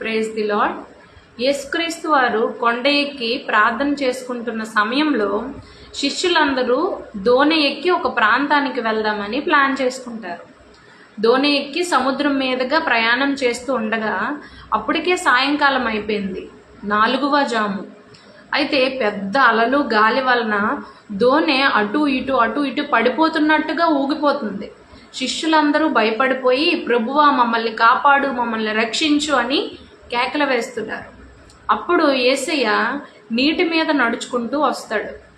Praise the lord యేసుక్రీస్తు వారు కొండ ఎక్కి ప్రార్థన చేసుకుంటున్న సమయంలో శిష్యులందరూ దోణి ఎక్కి ఒక ప్రాంతానికి వెళ్దామని ప్లాన్ చేసుకుంటారు. దోణి ఎక్కి సముద్రం మీదుగా ప్రయాణం చేస్తూ ఉండగా అప్పటికే సాయంకాలం అయిపోయింది. నాలుగవ జాము. అయితే పెద్ద అలలు గాలి వలన దోణె అటు ఇటు అటు ఇటు పడిపోతున్నట్టుగా ఊగిపోతుంది. శిష్యులందరూ భయపడిపోయి ప్రభువా మమ్మల్ని కాపాడు మమ్మల్ని రక్షించు అని కేకలు వేస్తున్నారు. అప్పుడు ఏసయ్య నీటి మీద నడుచుకుంటూ వస్తాడు.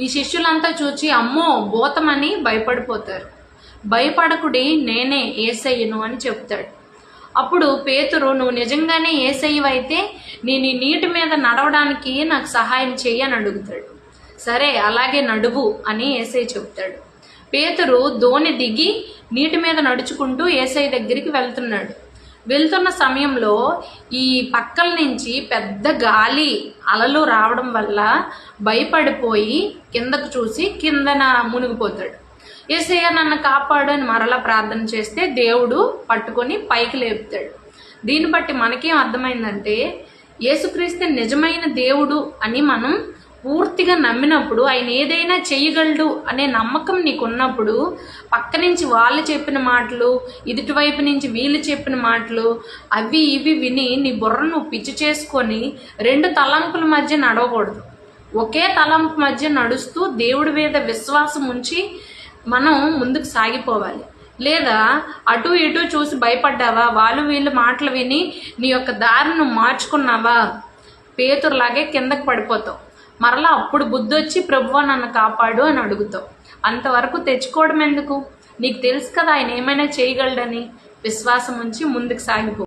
ఈ శిష్యులంతా చూచి అమ్మో భూతమని భయపడిపోతారు. భయపడకుడి నేనే ఏసయ్యను అని చెప్తాడు. అప్పుడు పేతురు నువ్వు నిజంగానే ఏసయ్యవైతే నేను ఈ నీటి మీద నడవడానికి నాకు సహాయం చెయ్యి అని అడుగుతాడు. సరే అలాగే నడువు అని ఏసై చెప్తాడు. పేతురు దోణి దిగి నీటి మీద నడుచుకుంటూ ఏసై దగ్గరికి వెళ్తున్నాడు. వెళ్తున్న సమయంలో ఈ పక్కల నుంచి పెద్ద గాలి అలలు రావడం వల్ల భయపడిపోయి కిందకు చూసి కిందన మునిగిపోతాడు. ఏసయ్య నన్ను కాపాడు అని మరలా ప్రార్థన చేస్తే దేవుడు పట్టుకొని పైకి లేపుతాడు. దీన్ని బట్టి మనకేం అర్థమైందంటే యేసుక్రీస్తు నిజమైన దేవుడు అని మనం పూర్తిగా నమ్మినప్పుడు ఆయన ఏదైనా చేయగలడు అనే నమ్మకం నీకు ఉన్నప్పుడు పక్క నుంచి వాళ్ళు చెప్పిన మాటలు ఇదుటివైపు నుంచి వీళ్ళు చెప్పిన మాటలు అవి ఇవి విని నీ బుర్ర నువ్వు పిచ్చి చేసుకొని రెండు తలంపుల మధ్య నడవకూడదు. ఒకే తలంపు మధ్య నడుస్తూ దేవుడి మీద విశ్వాసం ఉంచి మనం ముందుకు సాగిపోవాలి. లేదా అటు ఇటు చూసి భయపడ్డావా? వాళ్ళు వీళ్ళు మాటలు విని నీ యొక్క దారిను మార్చుకున్నావా? పేతురులాగే కిందకు పడిపోతావు. మరలా అప్పుడు బుద్ధి వచ్చి ప్రభువ నన్ను కాపాడు అని అడుగుతావు. అంతవరకు తెచ్చుకోవడం ఎందుకు? నీకు తెలుసు కదా ఆయన ఏమైనా చేయగలడని. విశ్వాసం ఉంచి ముందుకు సాగిపో.